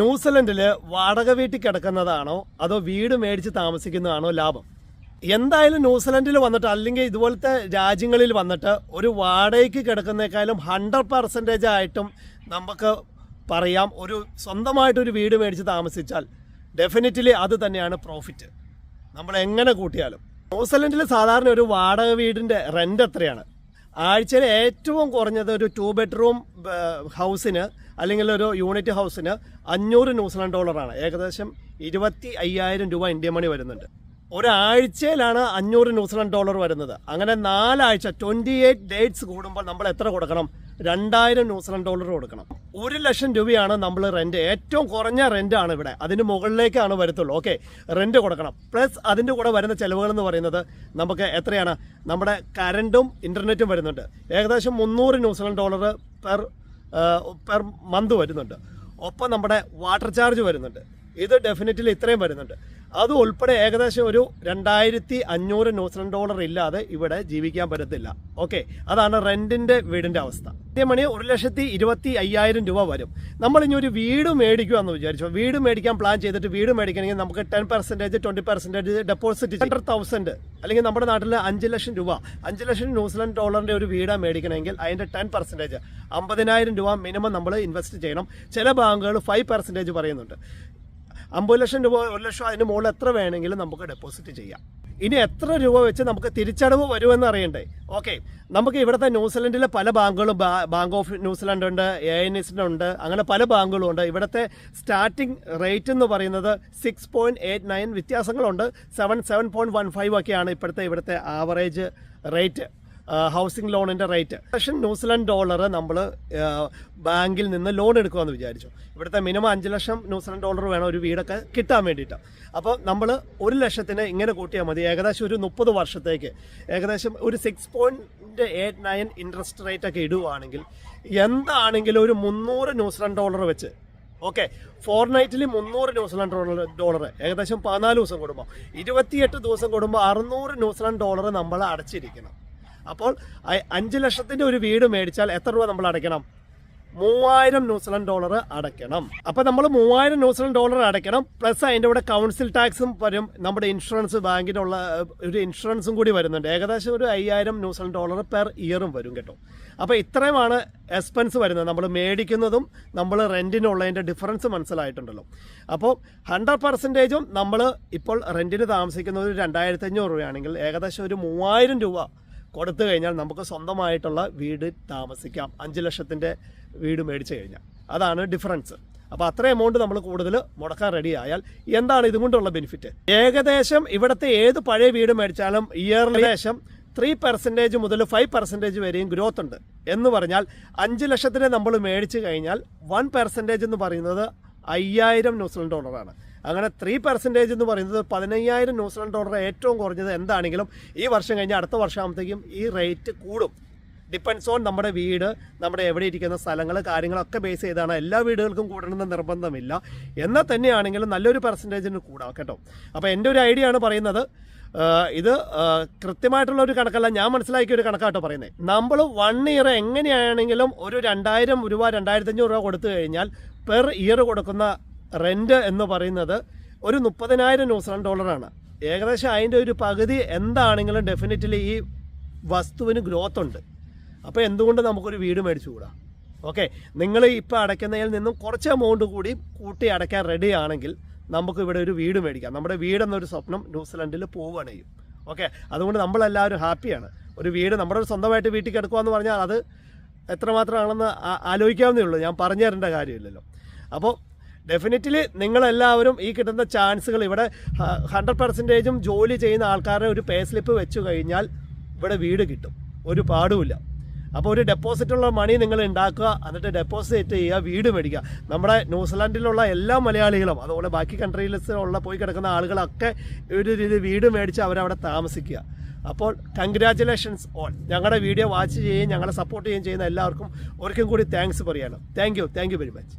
ന്യൂസിലൻഡിൽ വാടക വീട്ടിൽ കിടക്കുന്നതാണോ അതോ വീട് മേടിച്ച് താമസിക്കുന്നതാണോ ലാഭം? എന്തായാലും ന്യൂസിലൻഡിൽ വന്നിട്ട് അല്ലെങ്കിൽ ഇതുപോലത്തെ രാജ്യങ്ങളിൽ വന്നിട്ട് ഒരു വാടകയ്ക്ക് കിടക്കുന്നേക്കാളും ഹൺഡ്രഡ് പെർസെന്റേജ് ആയിട്ടും നമുക്ക് പറയാം. ഒരു സ്വന്തമായിട്ടൊരു വീട് മേടിച്ച് താമസിച്ചാൽ ഡെഫിനറ്റ്ലി അത് തന്നെയാണ് പ്രോഫിറ്റ് നമ്മൾ എങ്ങനെ കൂട്ടിയാലും. ന്യൂസിലൻഡിൽ സാധാരണ ഒരു വാടക വീടിന്റെ റെന്റ് എത്രയാണ്? ആഴ്ചയിൽ ഏറ്റവും കുറഞ്ഞത് ഒരു ടു ബെഡ്റൂം ഹൗസിന് അല്ലെങ്കിൽ ഒരു യൂണിറ്റ് ഹൗസിന് അഞ്ഞൂറ് ന്യൂസിലാൻഡ് ഡോളറാണ്. ഏകദേശം ഇരുപത്തി അയ്യായിരം രൂപ ഇന്ത്യ മണി വരുന്നുണ്ട്. ഒരാഴ്ചയിലാണ് അഞ്ഞൂറ് ന്യൂസിലാൻഡ് ഡോളർ വരുന്നത്. അങ്ങനെ നാലാഴ്ച ട്വന്റി എയ്റ്റ് ഡേറ്റ്സ് കൂടുമ്പോൾ നമ്മൾ എത്ര കൊടുക്കണം? രണ്ടായിരം ന്യൂസിലാൻഡ് ഡോളർ കൊടുക്കണം. ഒരു ലക്ഷം രൂപയാണ് നമ്മൾ റെന്റ് ഏറ്റവും കുറഞ്ഞ റെന്റാണ് ഇവിടെ. അതിന് മുകളിലേക്കാണ് വരത്തുള്ളൂ. ഓക്കെ റെന്റ് കൊടുക്കണം. പ്ലസ് അതിന്റെ കൂടെ വരുന്ന ചിലവുകൾ എന്ന് പറയുന്നത് നമുക്ക് എത്രയാണ്? നമ്മുടെ കറണ്ടും ഇന്റർനെറ്റും വരുന്നുണ്ട്. ഏകദേശം മുന്നൂറ് New Zealand dollar per per month വരുന്നുണ്ട്. ഒപ്പം നമ്മുടെ വാട്ടർ ചാർജ് വരുന്നുണ്ട്. ഇത് ഡെഫിനറ്റ്ലി ഇത്രയും വരുന്നുണ്ട്. അത് ഉൾപ്പെടെ ഏകദേശം ഒരു രണ്ടായിരത്തി അഞ്ഞൂറ് ന്യൂസിലൻഡ് ഡോളർ ഇല്ലാതെ ഇവിടെ ജീവിക്കാൻ പറ്റത്തില്ല. ഓക്കെ അതാണ് റെന്റിന്റെ വീടിന്റെ അവസ്ഥ. മണി ഒരു ലക്ഷത്തി ഇരുപത്തി അയ്യായിരം രൂപ വരും. നമ്മൾ ഇനി ഒരു വീട് മേടിക്കുക എന്ന് വിചാരിച്ചു? വീട് മേടിക്കാൻ പ്ലാൻ ചെയ്തിട്ട് വീട് മേടിക്കണമെങ്കിൽ നമുക്ക് ten percentage twenty percentage deposit hundred thousand അല്ലെങ്കിൽ നമ്മുടെ നാട്ടിൽ അഞ്ച് ലക്ഷം രൂപ. അഞ്ച് ലക്ഷം ന്യൂസിലൻഡ് ഡോളറിന്റെ ഒരു വീട് മേടിക്കണമെങ്കിൽ അതിന്റെ ടെൻ പെർസെന്റേജ് അമ്പതിനായിരം രൂപ മിനിമം നമ്മൾ ഇൻവെസ്റ്റ് ചെയ്യണം. ചില ബാങ്കുകൾ ഫൈവ് പെർസെന്റേജ് പറയുന്നുണ്ട്. അമ്പത് ലക്ഷം രൂപ ഒരു ലക്ഷം അതിന് മുകളിൽ എത്ര വേണമെങ്കിലും നമുക്ക് ഡെപ്പോസിറ്റ് ചെയ്യാം. ഇനി എത്ര രൂപ വെച്ച് നമുക്ക് തിരിച്ചടവ് വരുമെന്ന് അറിയണ്ടേ? ഓക്കെ നമുക്ക് ഇവിടുത്തെ ന്യൂസിലൻഡിലെ പല ബാങ്കുകളും ബാങ്ക് ഓഫ് ന്യൂസിലൻഡ് ഉണ്ട് എ എൻ ഉണ്ട് അങ്ങനെ പല ബാങ്കുകളും ഉണ്ട് ഇവിടുത്തെ സ്റ്റാർട്ടിംഗ് റേറ്റ് എന്ന് പറയുന്നത് സിക്സ് പോയിന്റ് എയ്റ്റ് നയൻ വ്യത്യാസങ്ങളുണ്ട്. Seven seven point one five ഒക്കെയാണ് ഇപ്പോഴത്തെ ഇവിടുത്തെ average rate housing ലോണിന്റെ rate lakh New Zealand dollar നമ്മൾ ബാങ്കിൽ നിന്ന് ലോൺ എടുക്കുമെന്ന് വിചാരിച്ചു. ഇവിടുത്തെ മിനിമം അഞ്ച് ലക്ഷം ന്യൂസിലാൻഡ് ഡോളർ വേണം ഒരു വീടൊക്കെ കിട്ടാൻ വേണ്ടിയിട്ട്. അപ്പോൾ നമ്മൾ ഒരു ലക്ഷത്തിന് ഇങ്ങനെ കൂട്ടിയാൽ മതി. ഏകദേശം ഒരു മുപ്പത് വർഷത്തേക്ക്. ഏകദേശം ഒരു six point eight nine interest rate ഒക്കെ ഇടുവാണെങ്കിൽ എന്താണെങ്കിലും ഒരു മുന്നൂറ് ന്യൂസിലാൻഡ് ഡോളർ വെച്ച് ഓക്കെ ഫോർ നൈറ്റിൽ മുന്നൂറ് ന്യൂസിലാൻഡ് ഡോളർ ഡോളർ ഏകദേശം പതിനാല് ദിവസം കൂടുമ്പോൾ ഇരുപത്തിയെട്ട് ദിവസം കൂടുമ്പോൾ അറുന്നൂറ് ന്യൂസിലാൻഡ് ഡോളർ നമ്മൾ അടച്ചിരിക്കണം. അപ്പോൾ അഞ്ച് ലക്ഷത്തിന്റെ ഒരു വീട് മേടിച്ചാൽ എത്ര രൂപ നമ്മൾ അടയ്ക്കണം? മൂവായിരം ന്യൂസിലൻഡ് ഡോളർ അടയ്ക്കണം. അപ്പോൾ നമ്മൾ മൂവായിരം ന്യൂസിലൻഡ് ഡോളർ അടയ്ക്കണം പ്ലസ് അതിന്റെ കൂടെ കൗൺസിൽ ടാക്സും വരും. നമ്മുടെ ഇൻഷുറൻസ് ബാങ്കിനുള്ള ഒരു ഇൻഷുറൻസും കൂടി വരുന്നുണ്ട്. ഏകദേശം ഒരു അയ്യായിരം ന്യൂസിലൻഡ് ഡോളർ പെർ ഇയറും വരും കേട്ടോ. അപ്പോൾ ഇത്രയുമാണ് എക്സ്പെൻസ് വരുന്നത്. നമ്മൾ മേടിക്കുന്നതും നമ്മൾ റെന്റിനുള്ളതിന്റെ ഡിഫറൻസ് മനസ്സിലായിട്ടുണ്ടല്ലോ. അപ്പോൾ ഹൺഡ്രഡ് പെർസെന്റേജും നമ്മൾ ഇപ്പോൾ റെന്റിന് താമസിക്കുന്നത് ഒരു രണ്ടായിരത്തി അഞ്ഞൂറ് രൂപയാണെങ്കിൽ ഏകദേശം ഒരു മൂവായിരം രൂപ കൊടുത്തു കഴിഞ്ഞാൽ നമുക്ക് സ്വന്തമായിട്ടുള്ള വീട് താമസിക്കാം. അഞ്ച് ലക്ഷത്തിന്റെ വീട് മേടിച്ചു കഴിഞ്ഞാൽ. അതാണ് ഡിഫറൻസ് അപ്പോൾ അത്ര എമൗണ്ട് നമ്മൾ കൂടുതൽ മുടക്കാൻ റെഡി ആയാൽ എന്താണ് ഇതുകൊണ്ടുള്ള ബെനിഫിറ്റ് ഏകദേശം ഇവിടുത്തെ ഏത് പഴയ വീട് മേടിച്ചാലും ഇയറിന് ഏകദേശം ത്രീ പെർസെന്റേജ് മുതൽ ഫൈവ് പെർസെന്റേജ് വരെയും ഗ്രോത്ത് ഉണ്ട്. എന്ന് പറഞ്ഞാൽ അഞ്ച് ലക്ഷത്തിന് നമ്മൾ മേടിച്ചു കഴിഞ്ഞാൽ വൺ പെർസെന്റേജ് എന്ന് പറയുന്നത് അയ്യായിരം ന്യൂസിലൻഡ് ഡോളറാണ്. അങ്ങനെ ത്രീ പെർസെന്റേജ് എന്ന് പറയുന്നത് പതിനയ്യായിരം ന്യൂസിലാൻഡ് ഡോളർ ഏറ്റവും കുറഞ്ഞത് എന്താണെങ്കിലും ഈ വർഷം കഴിഞ്ഞ് അടുത്ത വർഷമാകുമ്പോഴത്തേക്കും ഈ റേറ്റ് കൂടും. ഡിപ്പെൻസ് ഓൺ നമ്മുടെ വീട് നമ്മുടെ എവിടെ ഇരിക്കുന്ന സ്ഥലങ്ങൾ കാര്യങ്ങളൊക്കെ ബേസ് ചെയ്താണ്. എല്ലാ വീടുകൾക്കും കൂടണമെന്ന് നിർബന്ധമില്ല. എന്നാൽ തന്നെയാണെങ്കിലും നല്ലൊരു പെർസെന്റേജിന് കൂടാം കേട്ടോ. അപ്പോൾ എന്റെ ഒരു ഐഡിയ ആണ് പറയുന്നത്. ഇത് കൃത്യമായിട്ടുള്ള ഒരു കണക്കല്ല ഞാൻ മനസ്സിലാക്കിയ ഒരു കണക്കാട്ടോ പറയുന്നത് നമ്മൾ വൺ ഇയർ എങ്ങനെയാണെങ്കിലും ഒരു രണ്ടായിരം രൂപ രണ്ടായിരത്തി അഞ്ഞൂറ് രൂപ കൊടുത്തു കഴിഞ്ഞാൽ പെർ ഇയർ കൊടുക്കുന്ന റെന്റ് എന്ന് പറയുന്നത് ഒരു മുപ്പതിനായിരം ന്യൂസിലൻഡ് ഡോളറാണ്. ഏകദേശം അതിന്റെ ഒരു പകുതി എന്താണെങ്കിലും ഡെഫിനറ്റ്ലി ഈ വസ്തുവിന് ഗ്രോത്ത് ഉണ്ട്. അപ്പോൾ എന്തുകൊണ്ട് നമുക്കൊരു വീട് മേടിച്ചുകൂടാ? ഓക്കെ നിങ്ങൾ ഇപ്പോൾ അടയ്ക്കുന്നതിൽ നിന്നും കുറച്ച് എമൗണ്ട് കൂടി കൂട്ടി അടയ്ക്കാൻ റെഡി ആണെങ്കിൽ നമുക്ക് ഇവിടെ ഒരു വീട് മേടിക്കാം. നമ്മുടെ വീടെന്നൊരു സ്വപ്നം ന്യൂസിലൻഡിൽ പോവുകയാണ് ചെയ്യും ഓക്കെ അതുകൊണ്ട് നമ്മളെല്ലാവരും ഹാപ്പിയാണ് ഒരു വീട് നമ്മുടെ സ്വന്തമായിട്ട് വീട്ടിൽ കിടക്കുക എന്ന് പറഞ്ഞാൽ അത് എത്രമാത്രമാണെന്ന് ആലോചിക്കാവുന്നേ ഉള്ളൂ. ഞാൻ പറഞ്ഞു തരേണ്ട കാര്യമില്ലല്ലോ. അപ്പോൾ ഡെഫിനറ്റ്ലി നിങ്ങളെല്ലാവരും ഈ കിട്ടുന്ന ചാൻസുകൾ ഇവിടെ ഹൺഡ്രഡ് പെർസെന്റേജും ജോലി ചെയ്യുന്ന ആൾക്കാരുടെ ഒരു പേ സ്ലിപ്പ് വെച്ച് കഴിഞ്ഞാൽ ഇവിടെ വീട് കിട്ടും. ഒരു പാടുമില്ല. അപ്പോൾ ഒരു ഡെപ്പോസിറ്റുള്ള മണി നിങ്ങൾ ഉണ്ടാക്കുക എന്നിട്ട് ഡെപ്പോസിറ്റ് ചെയ്യുക വീട് മേടിക്കുക. നമ്മുടെ ന്യൂസിലാൻഡിലുള്ള എല്ലാ മലയാളികളും അതുപോലെ ബാക്കി കൺട്രീസിലുള്ള പോയി കിടക്കുന്ന ആളുകളൊക്കെ ഒരു രീതി വീട് മേടിച്ച് അവരവിടെ താമസിക്കുക. അപ്പോൾ കൺഗ്രാറ്റുലേഷൻസ് ഓൺ ഞങ്ങളുടെ വീഡിയോ വാച്ച് ചെയ്യുകയും ഞങ്ങളെ സപ്പോർട്ട് ചെയ്യുകയും ചെയ്യുന്ന എല്ലാവർക്കും ഒരിക്കലും കൂടി താങ്ക്സ് പറയാനും thank you thank you very much